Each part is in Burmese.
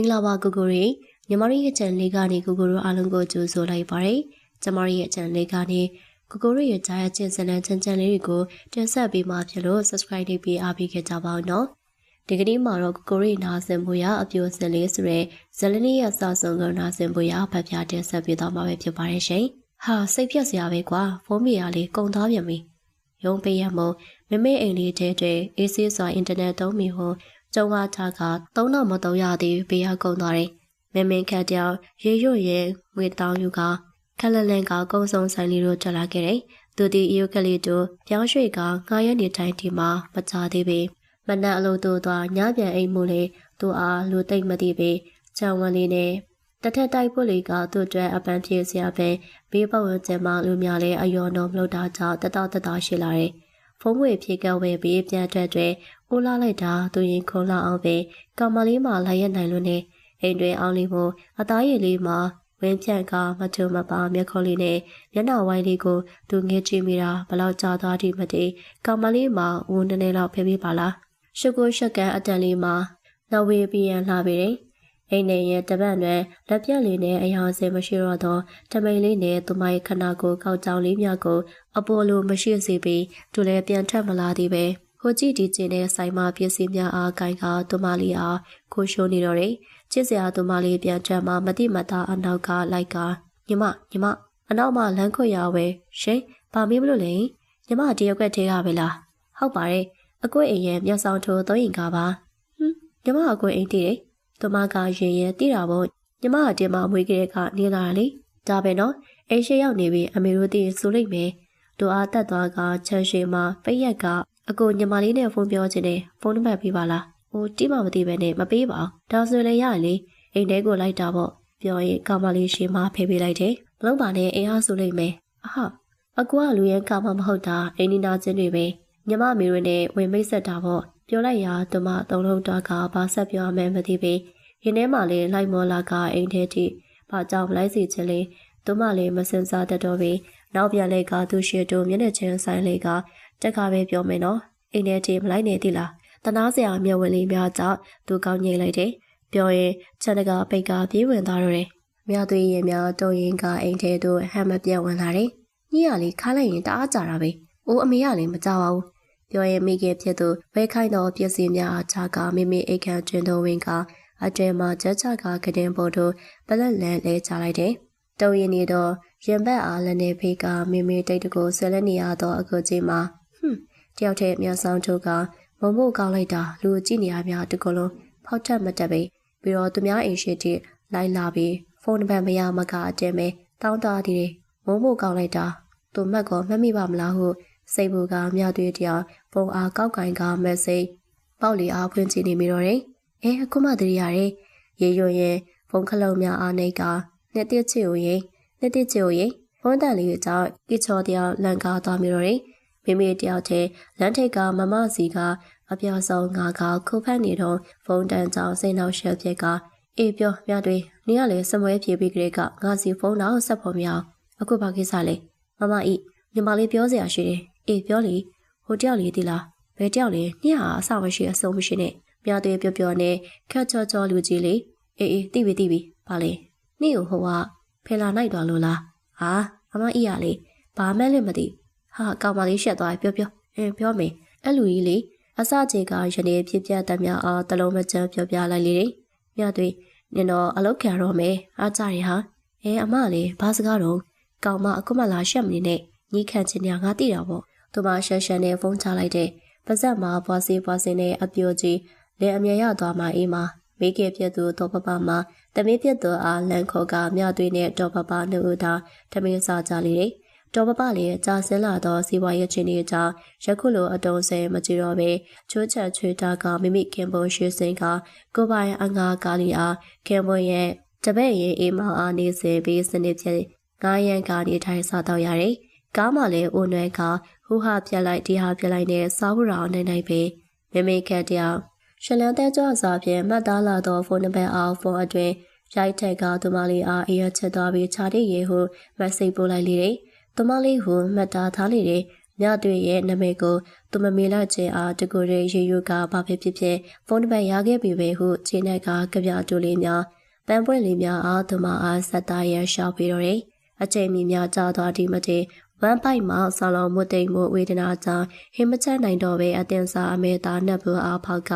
င်္ဂလာပါကိုကိုရီညီမတို့ရဲ့ channel လေးကနေကိုကိုတို့အားလုံးကိုကြိုဆိုလိုက်ပါတယ်ကျမတို့ရဲ့ channel လေးကနေကိုကိုတို့ရဲ့ကြားရခြင်းစံတန်းချမ်းချမ်းလေးတွေကိုတင်ဆက်ပေးမှာဖြစ်လို့ subscribe လုပ်ပြီးအားပေးခဲ့ကြပါဦးနော်ဒီကနေ့မှာတော့ကိုကိုရီနာဆင်ဖို့ရအပြိုစင်လေးဆိုရဲဇလနီရဲ့စာဆုံးကနာဆင်ဖို့ရဖတ်ပြတင်ဆက်ပေးသွားမှာပဲဖြစ်ပါတယ်ရှင်ဟာစိတ်ပြက်စရာပဲကွာဖုန်းမီယာလေးကုံသွားပြန်ပြီရုံးပေးရမို့မမေအိမ်လေးတဲတဲအေးဆေးစွာအင်တာနက်သုံးမိဟို ကျုံကထားကသုံးတော့မသုံးရသေးဘေးရကုန်သွားတယ်။မင်းမင်းခတ်တယောက်ရေရွတ်ရဲငွေတောင်းယူကခက်လလန်ကကုန်းဆောင်ဆိုင်လေးတို့ထွက်လာခဲ့တယ်။သူဒီအယုကလေးတို့ပြောင်းရွှေ့ကငားရနေတိုင်းဒီမှာမကြသေးပေမနက်အလို့တို့သွားညပြန်အိမ်မှုလေသူအားလူသိမ့်မသိပေချောင်းဝင်လေးနဲ့တထက်တိုက်ဖို့လေကသူ့အတွက်အပန်းပြေစရာပဲဘေးပတ်ဝန်းကျင်မှာလူများလည်းအယောတော်မလို့တာကြောင့်တတတတရှိလာတယ်။ဖုံးဝေဖြေကဝဲပြီးပြန်ထွက်တဲ့ ဦးလာလိုက်တာသူရင်ခုံလာအောင်ပဲကောင်မလေးမှလာရက်နိုင်လို့နေအိမ်တွင်အောင်လေးမို့အသားရည်လေးမှာဝင်းဖြန့်ကမထုံမပါမျက်ခုံးလေးနဲ့မျက်နှာဝိုင်းလေးကိုသူငဲကြည့်မိတာဘလောက်ကြာသွားသည်မသိကောင်မလေးမှာဝန်းနေလောက်ဖေးပေးပါလားရှုပ်ကိုရှက်ကန်အတန်လေးမှာနောက်ဝေးပြရန်လှပေတယ်အိမ်နေရဲ့တပတ်နဲ့လက်ပြက်လေးနဲ့အယောင်စင်မရှိတော့သောတမိန်လေးနဲ့သူမရဲ့ခနာကိုကောက်ကြောင်လေးများကိုအပေါ်လိုမရှိစေပြီးသူလည်းပြန်ထက်မလာသည်ပဲ ဟိုကြည့်ဒီကျင်းတဲ့ဆိုင်မှာပစ္စည်းများအားကိုင်ကသူမလေးအားခိုးရှိုးနေတော့တယ်ချစ်စရာသူမလေးပြန်ထက်မှမတိမတာအနောက်ကလိုက်ကညီမညီမအနောက်မှာလမ်းခွေရဝဲရှင်ဘာမေးမလို့လဲညီမတရက်ွက်သေးရပဲလားဟုတ်ပါတယ်အကွေအိမ်ရဲ့မျက်စောင်းထိုးသုံးရင်ကားပါဟွန်းညီမအကွေအိမ်တည်တယ်သူမကရင်ရင်တည်တာပေါ့ညီမကတင်မမွေးကလေးကနေလာတာလေဒါပဲနော်အိမ်ရှိရောက်နေပြီအမေတို့တည်ဆိုလိုက်မယ်တို့အားတက်သွားကချမ်းရှိမှာပိတ်ရက်က အကိုညီမလေးနဲ့ဖုန်းပြောချင်တယ်ဖုန်းနံပါတ်ပေးပါလားဟိုတိမမသိပဲနဲ့မပေးပါဘူးဒါဆိုလည်းရလေအိမ်ထဲကိုလိုက်တာပေါ့ပြောရင်ကောင်မလေးရှင်းမဖေးပေးလိုက်တယ်မလုံးပါနဲ့အိမ်အားဆိုလိုက်မယ်အဟာအကူကလူရဲကောင်မမဟုတ်တာအိမ်နီနာချင်းတွေပဲညီမမေတွေနဲ့ဝင်မိတ်ဆက်တာပေါ့ပြောလိုက်ရာသူမသုံးလုံးတော့ကဘာဆက်ပြောမှန်းမသိပေရင်ထဲမှာလည်းလိုက်မောလာကအိမ်ထဲထိဘာကြောင့်လိုက်စီချင်းလေးသူမလည်းမစင်စားတတ်တော့ပေနောက်ပြန်လဲကသူရှိတို့မျက်နှာချင်းဆိုင်လေးက တက်ကပဲပြောမယ်နော်အိမ်ထဲထိမလိုက်နေသီလားတနာစရာမျက်ဝင်လေးများကြောင့်သူကောင်းငိမ့်လိုက်တယ်ပြောရင်ချက်တကပိတ်ကပြေးဝင်သွားတော့တယ်မြသွေးရင်များတုံရင်ကအိမ်ထဲသို့ဟမ်မပြတ်ဝင်လာတယ်ညရလေးခါလိုက်ရင်တအားကြတာပဲအိုးအမေကလည်းမကြပါဘူးပြောရင်မိခင်ဖြစ်သူဝဲခိုင်းသောပစ္စည်းများအခြားကမိမိအိတ်ခမ်းတွင်တော်ဝင်ကအတဲမှာချက်ချကကတင်ပေါ်တို့ပလက်လန်လဲချလိုက်တယ်တုံရင်နေတော့ရင်ဘက်အားလည်းနေဖေးကမိမိတိတ်တကိုဆယ်လက်နေရသောအကူကြီးမှာ ဟွန်းတယောက်တည်းမျက်စောင်းထုတ်ကမုံမို့ကောင်းလိုက်တာလူကြည့်နေရများတကလုံးဖောက်ထက်မတက်ပဲပြီးတော့သူများအိမ်ရှိတိလိုက်လာပြီးဖုန်းနံပါတ်မရမကအတဲမဲတောင်းတတည်မုံမို့ကောင်းလိုက်တာသူမက်ကောမမိပါမလားဟုစိတ်ဘူကမြသွေးတရားဖုန်းအားကောက်ကင်ကမက်ဆေ့ပေါက်လီအားဖွင့်ကြည့်နေမိတော့တယ်အဲအခုမှတည်ရတယ်ရေရွရင်ဖုန်းခလုံးများအားနေကနှစ်တိချီကိုရင်နှစ်တိချီကိုရင်ဖုန်းတန်လေးကြောင့်ကိချောတယောက်လန်ကားသွားမိတော့တယ် မိမိတယောက်တည်းလမ်းထိပ်ကမမစီကအပြောင်ဆောင်ငါကခုဖက်နေတော့ဖုန်းတန်ကြောင်စိတ်နှောက်ရှက်ပြက်ကအေးပြောမြတွေနေရလေစမွဲပြေပြီးကလေးကငါစီဖုန်းတော့ဆက်ဖို့မရအောင်အခုဘာကိစ္စလဲမမဤညီမလေးပြောစရာရှိတယ်အေးပြောလေဟိုတယောက်လေးဒီလားဘယ်တယောက်လဲညဟာအဆမရှိအဆုံးမရှိနဲ့မြတွေပြောပြောနဲ့ခက်ချောချောလူကြီးလေးအေးအေးတိပြီတိပြီပါလေနေ့ဟိုကဖေလာနိုင်တော်လို့လားဟာအမဤရလေဘာမှလည်းမသိ ဟာကောင်မလေးရှက်သွားပြောပြောအင်းပြောမယ်အဲ့လူကြီးလေအစကြေကယနေ့ဖြစ်ပြတတ်များအားတလုံးမချမ်းပြောပြလိုက်လေတယ်မြတ်တွေနင်တော့အလောက်ခံတော့မယ်အားကြရဟာအဲအမလေးဘာစကားတော့ကောင်မအခုမှလာရှက်မနေနဲ့ညီခံချင်ညာငါသိတာပေါ့သူမရှက်ရှက်နဲ့ဖုန်းချလိုက်တဲ့ပါဇက်မှာဘွားစီဘွားစင်းနဲ့အပြိုကြီးလဲအမြရသွားမှအေးမှာမိကေပြတ်သူတော့ပပမှာတမင်းပြတ်သူအားလန်ခေါ်ကမြသွေးနဲ့တော့ပပနှုတ်သာတမင်းစားကြလေတယ် တော်ပပလည်းကြာဆင်းလာသောစီးပွားရေးချင်းတွေကြောင့်ယခုလိုအတုံးဆဲမကြည့်တော့ပဲချိုးချက်ချွေတာကမိမိခင်ပွန်ရွှေစင်ကကိုပိုင်အငါကားလီအားခင်ပွန်ရဲ့တပည့်ရင်အေးမောင်အားနေစေပြီးစနစ်ဖြစ်ငားရန်ကနေထိုင်စားတော့ရတယ်။ကားမှလည်းအိုနွဲကဟူဟာပြက်လိုက်ဒီဟာပြက်လိုက်နဲ့စားဝရောင်နိုင်နိုင်ပဲမိမိခက်တယောက်ရှလန်တဲကြောစာဖြင့်မှတ်သားလာသောဖုန်းနံပါတ်အားဖုန်းအတွင်းရိုက်ထက်ကသူမလေးအားအရချက်သွားပြီးခြာတိရေဟုမက်ဆေ့ပို့လိုက်လေတယ်။ သူမလေးဟုမှတ်သားထားလေတယ်မြတွေရဲ့နာမည်ကိုသူမမေလိုက်ခြင်းအားတကူရဲရေယူကဘာဖြစ်ဖြစ်ဖြစ်ဖုန်းတစ်ပတ်ရခဲ့ပြီပဲဟုခြေနဲ့ကကြပြတူလေးများပန်းပွင့်လေးများအားသူမအားဆက်သားရရှောက်ပြီးတော့တယ်အချိန်မီများကြာသွားဒီမတေဝမ်ပိုက်မှာဆာလောင်မွတ်တိမ်မှုဝေဒနာကြောင့်ဟင်မချနိုင်တော့ပဲအတင်စာအမေသားနှက်ဘူးအားဖောက်က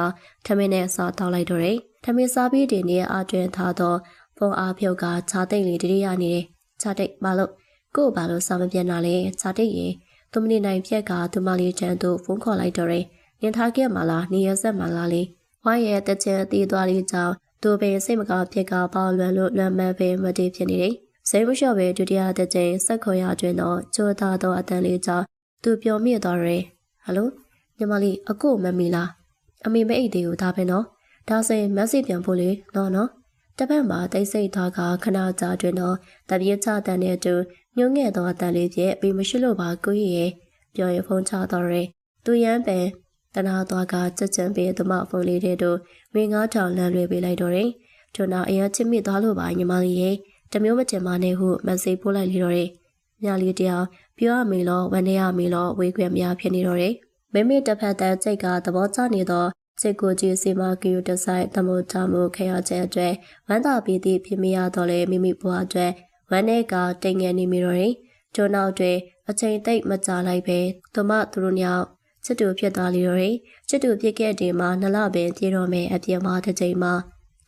ထမင်းနဲ့စားတောက်လိုက်တော့တယ်ထမင်းစားပြီးဒီနေ့အတွင်ထားတော့ဖုန်းအားဖြုတ်ကခြားတိတ်လေးတတိယနေတယ်ခြားတိတ်မလို့ ကို့ဘာလို့စာမပြန်တာလဲခြားတိတ်ရေသူမနေနိုင်ဖြက်ကသူမလေးချန်တို့ဖုန်းခေါ်လိုက်တော့တယ်နင်ထားခဲ့မလားနေရဆက်မလားလေဝိုင်းရဲ့တချင်တီးသွားလေးကြောင့်သူပင်စိတ်မကောင်းဖြစ်ကပေါလွန်လို့လွန်မှန်ပင်မတည်ဖြစ်နေတယ်စိတ်မလျှော့ပဲဒုတိယတစ်ကြိမ်ဆက်ခေါ်ရအတွင်းတော့ကြိုးသားသောအတန်လေးကြောင့်သူပျော်မြင့်သွားတယ်ဟယ်လိုညီမလေးအကိုမမီလားအမေမအိတ်သေးဘူးဒါပဲနော်ဒါဆိုရင်မက်ဆေ့ပြန်ဖို့လေနော်နော် တပတ်မှာတိတ်ဆိတ်သားကခဏကြာတွင်တော့တပြေးချတန်တဲ့အတူညှိုးငဲ့သောအတန်လေးဖြင့်ပြီးမရှိလို့ပါကိုကြီးရဲ့ပြောရင်ဖုန်းချတော့တယ်သူရမ်းပင်တနာသွားကကြက်ကြံပေးသမဖုန်းလေးတဲ့တို့မင်းငါးထောင်လမ်းလွှဲပေးလိုက်တော့တယ်ကျွန်တော်အရင်ချစ်မိသွားလို့ပါညီမလေးရဲ့တမျိုးမကျင်မနဲ့ဟုမက်ဆေ့ပို့လိုက်လေတော့တယ်မြလေးတယောက်ပြောရမေလို့ဝန်နေရမေလို့ဝေခွင့်မရဖြစ်နေတော့တယ်မိမိတစ်ဖက်တည်းစိတ်ကသဘောကျနေ တော့စိတ်ကိုကြည်စီမကီယူတဆိုင်တမို့တမို့ခရချက်အတွက်ဝမ်းသာပြီးသည့်ဖြစ်မရတော့လေမိမိဘဝအတွက်ဝမ်းနေကတိမ်ငယ်နေမိတော့တယ်ကျိုးနောက်တွေအချိန်သိပ်မကြာလိုက်ပဲသူမသူတို့ညောင်ချစ်တူဖြစ်သွားလေတော့တယ်ချစ်တူဖြစ်ခဲ့တဲ့မှာနလပင်ပြေတော့မယ်အပြင်မှာတစ်ချိန်မှာ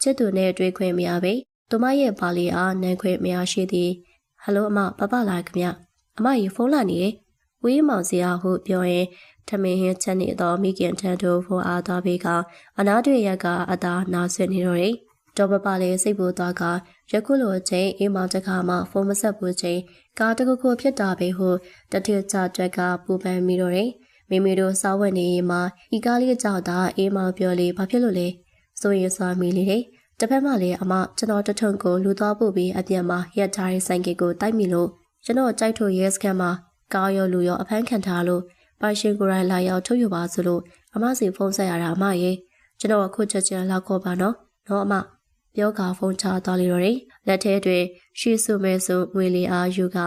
ချစ်သူနဲ့တွေ့ခွင့်မရပဲသူမရဲ့ပါလီအားနန်းခွင့်မရရှိသည်ဟယ်လိုအမပပလာခင်ဗျအမရေဖုန်းလာနေတယ်ဝေးမောင်စရာဟုပြောရင် ထမင်းဟင်းချက်နေသောမိခင်ထံသို့ဖုန်းအားသွားပြီးကအနာတွေရက်ကအသာနာဆွနေတော့တယ်တော်ပပလေးစိတ်ပူသွားကယခုလိုအချိန်အိမ်မောင်တခါမှဖုန်းမဆက်ဘူးချိန်ကားတခုခုဖြစ်တာပဲဟုတထစ်ချတွက်ကပူပန်မိတော့တယ်မိမိတို့စားဝတ်နေရင်မှာဤကားလေးကြောက်တာအိမ်မောင်ပြောလေဘာဖြစ်လို့လဲဆိုရင်စွာမိလေတယ်တစ်ဖက်မှလည်းအမကျွန်တော်တထုံကိုလူသွားပို့ပြီးအပြန်မှာရက်ထားတဲ့ဆိုင်ကကိုတိုက်မိလို့ကျွန်တော်ကြိုက်ထိုရဲစခန်းမှာကားရောလူရောအဖမ်းခံထားလို့ ပိုင်ရှင်ကိုယ်တိုင်လာရောက်ထုတ်ယူပါဆိုလို့အမစီဖုန်းဆက်ရတာအမရေကျွန်တော်အခုချက်ချင်းလောက်ခေါ်ပါနော်နော်အမပြောကဖုန်းချသွားလိတော့တယ်လက်ထဲတွင်ရှီဆူမဲဆူငွေလီအားယူက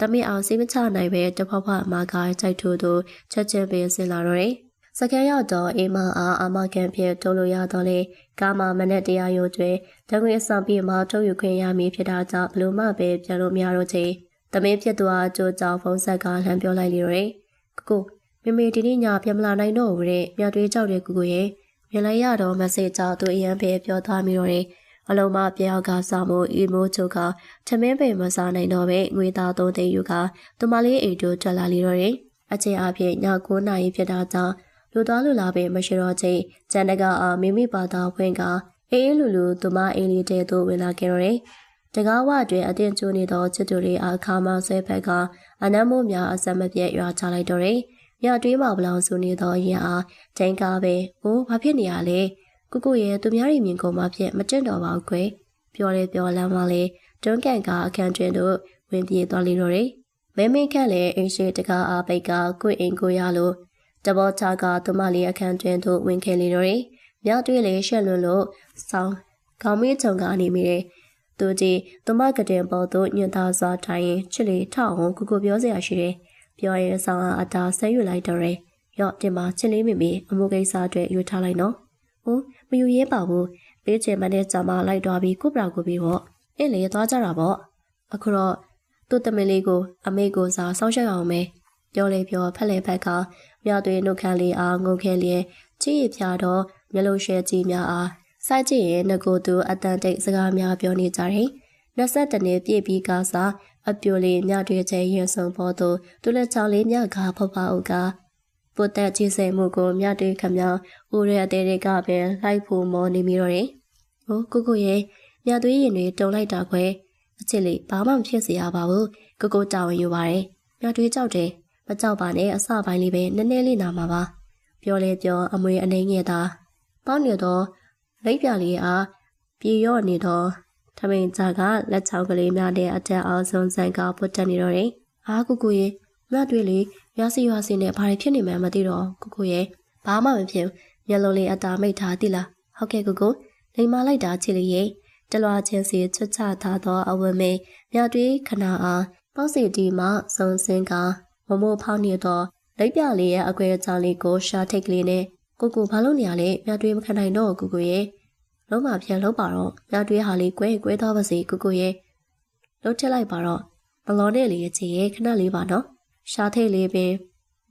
တမိအောင်စိတ်မချနိုင်ပဲတဖောက်ဖအမကကြိုက်ထိုးသူချက်ချင်းပင်ဆင်လာတော့တယ်စကန်ရောက်တော့အိမ်မအားအာမကန်ဖြင့်ထုတ်လို့ရတော့လေကားမမနဲ့တရားရုံးတွင်တံခွေအဆောင်ပြီးမှထုတ်ယူခွင့်ရမည်ဖြစ်တာကြောင့်ဘလို့မှပဲပြန်လို့မရတော့ချေတမင်းဖြစ်သွားကြိုးကြောင်ဖုန်းဆက်ကလှမ်းပြောလိုက်လေတော့ကိုကို မေမေဒီနေ့ညပြန်မလာနိုင်တော့ဘူးတဲ့မြတ်တွေးကြောက်တဲ့ကိုကိုရဲ့မြင်လိုက်ရတော့မက်ဆေ့ကြောင့်သူအရန်ပဲပြောသွားမိတော့တယ်အလုံးမပြောက်ကစားမှုအီမိုချိုကထမင်းပင်မစားနိုင်တော့ပဲငွေသားသုံးသိန်းယူကသူမလေးအိမ်တို့ထွက်လာလေတော့တယ်အချင်းအဖြစ်ည9နာရီဖြစ်တာကြောင့်လူသွားလူလာပဲမရှိတော့ချိန်ကျန်တကအားမိမိဘာသာဖွင့်ကအေးအေးလူလူသူမအိမ်လေးတဲသို့ဝင်လာခဲ့တော့တယ်တကားဝအတွင်အတင်ကျိုးနေသောချစ်သူလေးအခါမဆွဲဖက်ကအနမ်းမိုးများအစမပြတ်ရွာချလိုက်တော့တယ်။ ညတွေးမှဘလောင်ဆူနေသောရင်အားချိန်ကားပဲ။အိုးဘာဖြစ်နေရလဲ။ကုကုရဲ့သူများရီမြင်ကုန်မှဖြစ်မကျင့်တော်ပါဘူးခွေ။ပြောလေပြောလမ်းမလေးတွန်းကန်ကအခန်းတွင်တို့ဝင်ပြေးသွားလိတော့တယ်။မဲမင်းခန့်လည်းအင်းရှိတကားအားပိတ်ကကိုအိမ်ကိုရလို့တဘောချကသူမလေးအခန်းတွင်သို့ဝင်ခဲ့လေတော့တယ်။မြောက်တွေးလေရှက်လွန်းလို့ဆောင်းခေါင်းမေးချုံကနေမိတယ်။သူကြီးသူမကတဲ့ပေါ်သို့ညွန်သားစွာထိုင်ရင်ချစ်လေထောက်အောင်ကိုကိုပြောစရာရှိတယ်။ ပြောရင်ဆောင်အားအတားဆက်ယူလိုက်တော့တယ်။ရော့တင်မချစ်လေးမိမိအမှုကိစ္စအတွက်ယူထားလိုက်နော်။ဟိုမယူရဲပါဘူး။ပေးချင်မနဲ့ကြာမလိုက်သွားပြီးကိုပရာကိုပြီးပေါ့။အင်းလေသွားကြတာပေါ့။အခုတော့သူ့တမင်လေးကိုအမေကိုစားစောင့်ရှောက်အောင်မယ်။ပြောလေပြောဖက်လေဖက်ကမြောက်သွေးနှုတ်ခမ်းလေးအားငုံခဲလျက်ချီရဖြာတော့မျက်လုံးရှဲကြီးများအားစိုက်ကြည့်ရင်ငကိုသူအတန်တိတ်စကားများပြောနေကြတယ်။20တနေ့ပြည့်ပြီးကစား အပြိုလေးညတွေချဲရင်ဆုံဖို့သူသူလက်ချောင်းလေးမြကဖဖအုပ်ကပုတ်တက်ကြီးစိမ်မှုကိုမြတွေခမောင်းဦးရဲအသေးတွေကပင်လိုက်ဖို့မောနေမိတော့တယ်။ဟိုကိုကိုရဲ့မြသွေးရင်တွေတုံလိုက်တာခွဲအချစ်လေးဘာမှမဖြစ်စေရပါဘူး။ကိုကိုတာဝန်ယူပါတယ်။မြသွေးကြောက်တယ်။မကြောက်ပါနဲ့အစပိုင်းလေးပဲနည်းနည်းလေးနာမှာပါ။ပြောလေပြောအမွေအနေငယ်သာပေါင်းနေတော့လိပ်ပြလေးအားပြေရော့နေတော့ ထမိန်ကြကလက်ချောင်းကလေးများတဲ့အထက်အောင်ဆုံးဆိုင်ကပုတ်တက်နေတော့တယ်။အားကိုကိုရဲ့မြတ်တွေလေရွာစီရွာစီနဲ့ဘာတွေဖြစ်နေမှန်းမသိတော့ကိုကိုရဲ့ဘာမှမဖြစ်မျက်လုံးလေးအတာမိတ်ထားသီလား။ဟုတ်ကဲ့ကိုကိုလိမ်မာလိုက်တာချစ်လေးရဲ့တလွာချင်းစီချွတ်ချထားသောအဝတ်မေမြတ်တွေခဏအားပေါ့စီတီမှစုံစင်းကမမိုးဖောင်းနေတော့လက်ပြလေးရဲ့အကွဲအကြောင်းလေးကိုရှာထိတ်ကလေးနဲ့ကိုကိုဘာလို့နေရလဲမြတွေးမခံနိုင်တော့ကိုကိုရဲ့ လုံးမပြန်လုံးပါတော့မြတွေးဟာလေးကွဲကွဲသွားပါစေကိုကိုရဲ့လှုပ်ထက်လိုက်ပါတော့ဘလော်နဲ့လေးရဲ့ချေရဲ့ခဏလေးပါနော်ရှာထိတ်လေးပင်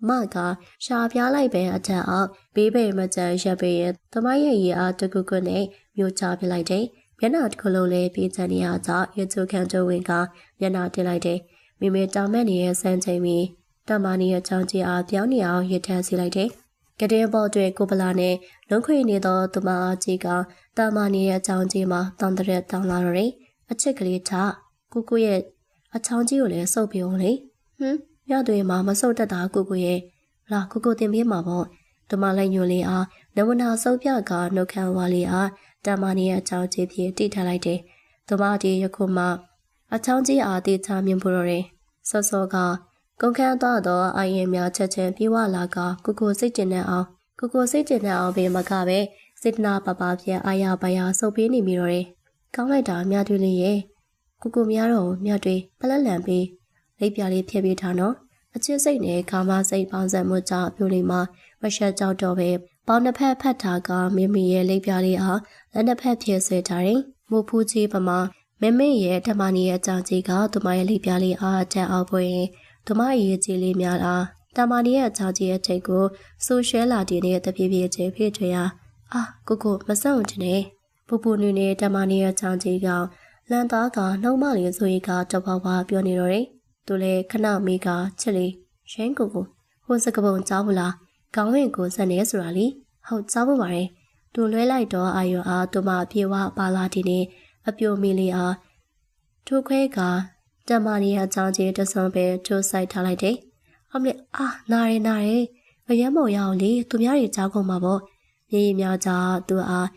မကရှာပြားလိုက်ပဲအထက်အောက်ဘေးဘယ်မကြမ်းရက်ပေရဲ့သမိုင်းရဲ့ရေအားတကုကုနဲ့မြို့ချပြလိုက်တယ်မျက်နှာတစ်ခုလုံးလေးပြေးချန်နေရကြောင့်ရချိုခန့်ကျဝင်ကမျက်နှာတင်လိုက်တယ်မိမိတောင်မက်နေတဲ့စမ်းချိန်ပြီးတမနီရဲ့ချောင်းကြီးအားပြောင်းနေအောင်ရထမ်းစီလိုက်တယ် ကတဲ့ဘော်တွေကိုပလာနဲ့လုံးခွေနေသောသူမအားကြီးကတမနီရဲ့ချောင်းကြီးမှာတောင်းတဲ့တောင်းလာတော့တယ်အချစ်ကလေးထားကိုကိုရဲ့အချောင်းကြီးကိုလည်းစုပ်ပြုံးလေဟွန်းညတွေမှာမစုပ်တတ်တာကိုကိုရဲ့လာကိုကိုတင်ပေးမှာပေါ့တမလိုက်ညိုလေးအားနဝနာစုပ်ပြကနှုတ်ခမ်းဝါလေးအားတမနီရဲ့အချောင်းကြီးဖြင့်တိထားလိုက်တယ်။တမဒီယခုမှအချောင်းကြီးအားတိချမြင်ဖို့တော့တယ်။စောစောက ကုန်ခန်းသွားသောအာရင်များချက်ချင်းပြေဝလာကကိုကိုစိတ်ကျင်တဲ့အောင်ကိုကိုစိတ်ကျင်တဲ့အောင်ပဲမကပဲစေတနာပပပြအာရပါရစုပ်ပေးနေမိတော့တယ်။ကောင်းလိုက်တာမြတွေးလေးရဲ့ကိုကိုများတော့မြတွေပလက်လန်ပေးလိပ်ပြလေးဖြည့်ပေးထားနော်။အချစ်စိတ်နဲ့ကာမစိတ်ပေါင်းစပ်မှုကြောင့်အပြိုလေးမှာမရှက်ကြောက်တော့ပဲပေါင်းတစ်ဖက်ဖတ်ထားကမိမိရဲ့လိပ်ပြလေးအားလက်နှစ်ဖက်ဖြည့်ဆွဲထားတယ်။မူဖူးကြီးပမာမမေရဲ့ဓမ္မနီရဲ့အကြောင်းကြီးကသူမရဲ့လိပ်ပြလေးအားအထက်အောက်ပွင့် သူမရဲ့ကြီးလေးများလားဓမ္မနီရဲ့အကြောင်းကြီးရဲ့ထိတ်ကိုဆိုရှယ်လာတင်တဲ့တပြေးပြေးချင်းဖေးထွေရအာကိုကိုမဆောင်ချင်နဲ့ပူပူနူနေဓမ္မနီရဲ့အကြောင်းကြီးကလန်သားကနှုံမလေးဆိုရီကတပွားပွားပြောနေတော့တယ်သူလည်းခဏမေးကချစ်လေးရှင်းကိုကိုဟိုစကပုံကြောက်ဘူးလားခေါင်းဝင်ကိုစက်နေဆိုတာလीဟုတ်ကြောက်ဖို့ပါတယ်သူလွဲလိုက်တော့အာယောအားသူမပြေဝပါလာဒီနေအပြိုမီလီအားထိုးခွဲက တမနီယာချောင်းကြီးတဆုံပဲထိုးဆိုင်ထားလိုက်တယ်။အမလေးအာနားရနားရအရမ်းမော်ရအောင်လေသူများတွေကြောက်ကုန်မှာပေါ့။မြေကြီးများကြသူအား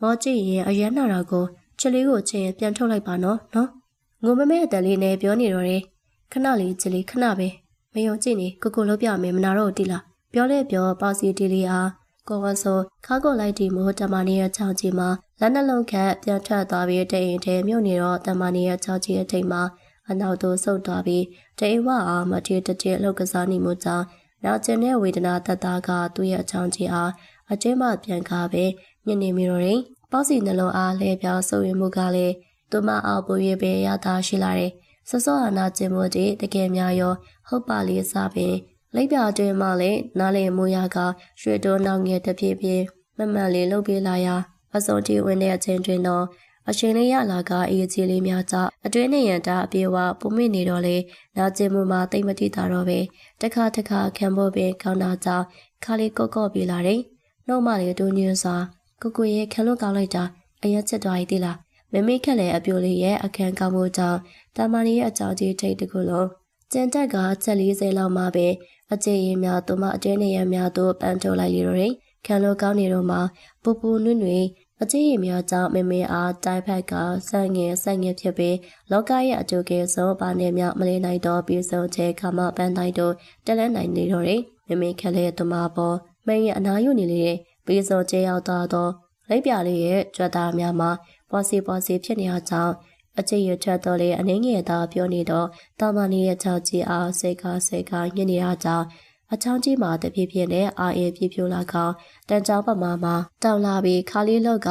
မောကြည့်ရင်အရမ်းနာတာကိုချစ်လေးကိုချင်းပြန်ထုတ်လိုက်ပါနော်နော်။ငိုမမဲအတန်လေးနဲ့ပြောနေတော့တယ်။ခဏလေးချစ်လေးခဏပဲမယုံကြည့်နေကိုကိုလုံးပြမယ်မနာတော့တိလား။ပြောလဲပြောပါစီတီလေးအားကိုဝဆိုခါကိုလိုက်တီမို့တမနီရဲ့ချောင်းကြီးမှာလက်နှလုံးခတ်ပြန်ထွက်သွားပြီးတိမ်ထဲမြုပ်နေတော့တမနီရဲ့ချောင်းကြီးအထိတ်မှာ အနောက်သို့ဆုတ်သွားပြီးတိမ်ဝအားမထေတတိလောက်ကစားနေမှုကြောင့်နောက်ကျင်တဲ့ဝေဒနာတတ်တာကသူ့ရဲ့အချောင်းကြီးအားအကျဉ်းမှပြန်ကားပဲညနေမိတော့တယ်။ပေါ့စီနှလုံးအားလဲပြောင်းဆုပ်ရမှုကလည်းသူမအောက်ပူရပဲရတာရှိလာတယ်။စစောအနာကျင်မှုတည်းတကယ်များရော ဟုတ်ပါလေးစားပင်လိပ်ပြအတွင်းမှလည်းနားလေမူရကရွှေတိုးနောက်ငယ်တပြည့်ပြည့်မမှန်လေးလှုပ်ပေးလာရာအစုံတီဝင်တဲ့အချိန်တွင်တော့ အရှင်လေးရလာကအေးကြီးလေးများကြောင့်အတွင်းနေရန်တာအပြေဝပုံမိနေတော့လေနာကျင်မှုမှာတိတ်မတိတာတော့ပဲတခါတခါခံဖို့ပဲကောင်းတာကြောင့်ခါလေးကော့ကော့ပြေးလာတယ်နှုတ်မလေးတူးညွန်းစွာကိုကိုရဲ့ခံလို့ကောင်းလိုက်တာအရက်ချစ်သွားရည်သေးလားမမေခက်လည်းအပြိုလေးရဲ့အခန်းကောင်းမှုကြောင့်တာမန်ရဲ့အကြောင်းကြီးထိတ်တကူလုံးကျန်တက်ကချက်40လောက်မှပဲအကျေရင်များသူမအတွင်းနေရများတို့ပန်းထုတ်လိုက်လေတော့တယ်ခံလို့ကောင်းနေတော့မှပူပူနွနွေ အကျေရင်များကြောင့်မမေအားတိုင်းဖက်ကဆန့်ငယ်ဆန့်ငယ်ဖြစ်ပြီးလောကရဲ့အကျိုးကဲဆုံးပါနေမြမလေးနိုင်တော့ပြီးဆုံးချေခမပန်းတိုင်းတို့တက်လက်နိုင်နေတော့တယ်မမေခက်လေသူမပေါ်မင်းရဲ့အနာယူနေလေပြီးဆုံးချေရောက်သွားတော့လက်ပြလေးရဲ့ကြွတာများမှာပေါ်စီပေါ်စီဖြစ်နေအောင်ကြောင့်အကျိရထက်တော့လေအနေငယ်သာပြောနေတော့တာမန်ရဲ့ချောက်ကြီးအားစိတ်ကစိတ်ကညစ်နေရကြောင်း အချောင်းကြီးမှာတဖြည်းဖြည်းနဲ့အာအေးပြပြလာကောင်တန်ကြောင်ပမာမှာတောင်လာပြီးခါလေးလောက်က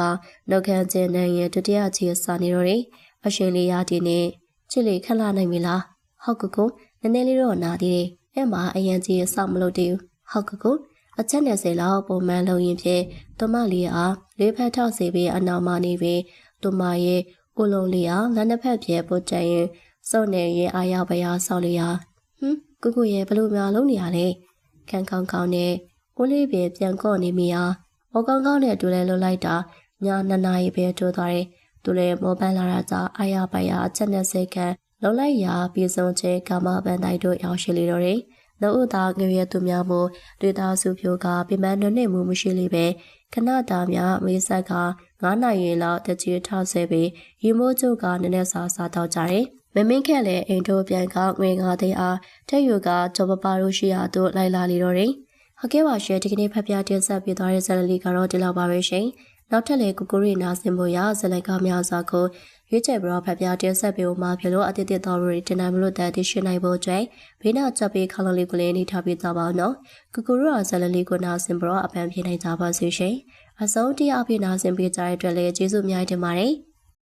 နှုတ်ခမ်းကျင်းနိုင်ရဲ့ဒုတိယချီစာနေတော့တယ်အရှင်လေးရဒီနေ့ချစ်လေးခက်လာနိုင်ပြီလားဟုတ်ကကူနည်းနည်းလေးတော့နာသေးတယ်အဲ့မှာအရင်ကြီးစောက်မလို့တည်ဟုတ်ကကူအချက်နဲ့စေလောက်ပုံမှန်လုံရင်ဖြင့်သူမလေးအားလေးဖက်ထောက်စီပြီးအနောက်မှနေပြီးသူမရဲ့ကိုလုံးလေးအားလက်နှစ်ဖက်ပြဲပုတ်ကြရင်စုံနေရင်အာရပရာဆောက်လေးအားဟွန်းကုကုရဲ့ဘလို့များလုံးနေရလဲ ခန်းကောင်းကောင်းနဲ့ကိုလေးပဲပြန်ကော့နေမိအားဟောကောင်းကောင်းနဲ့တူလဲလွတ်လိုက်တာညနှစ်နာရီပဲတိုးသွားတယ်သူလည်းမောပန်းလာတာကြောင့်အာရပရာအချက်နဲ့စိတ်ခံလုံးလိုက်ရာပြေဆုံးချေကာမပန်တိုင်းတို့ရောက်ရှိလေတော့တယ်နှုတ်ဥသားငရွယ်သူများမို့တွေ့သားစုဖြိုကပြမန်းနှွနဲ့မှုမရှိလေပဲခဏတာများမေးဆက်က9နိုင်ရင်လောက်တကြီးထောက်ဆဲပြီးရီမိုးကျုပ်ကနည်းနည်းစာစားတော့ကြတယ် မမင်းခက်လည်းအိမ်တို့ပြန်ကငွေငါသိန်းအားထက်ယူကကြော်ပပါတို့ရှိရာသို့လိုက်လာလေတော့တယ်ဟုတ်ကဲ့ပါရှင်ဒီကနေ့ဖတ်ပြတင်ဆက်ပေးသွားတဲ့ဇာတ်လီကတော့ဒီလောက်ပါပဲရှင်နောက်ထပ်လည်းကိုကိုရီနာဆင်ဖို့ရဇလိုက်ကများစွာကိုရွေးချယ်ပြီးတော့ဖပြတင်ဆက်ပေးဦးမှာဖြစ်လို့အတိတ်တော်တွေတင်နိုင်မလို့တဲ့တရှိနိုင်ဖို့အတွက်ဘေးနာချက်ပေးခလုံးလေးကိုလည်းနေထားပြသပါအောင်နော်ကိုကိုရီကဇလလေးကိုနာဆင်ပြီးတော့အပန်းပြေနိုင်ကြပါစေရှင်အဆုံးတရားအပြည့်နာဆင်ပေးကြတဲ့အတွက်လည်းကျေးဇူးအများကြီးတင်ပါတယ်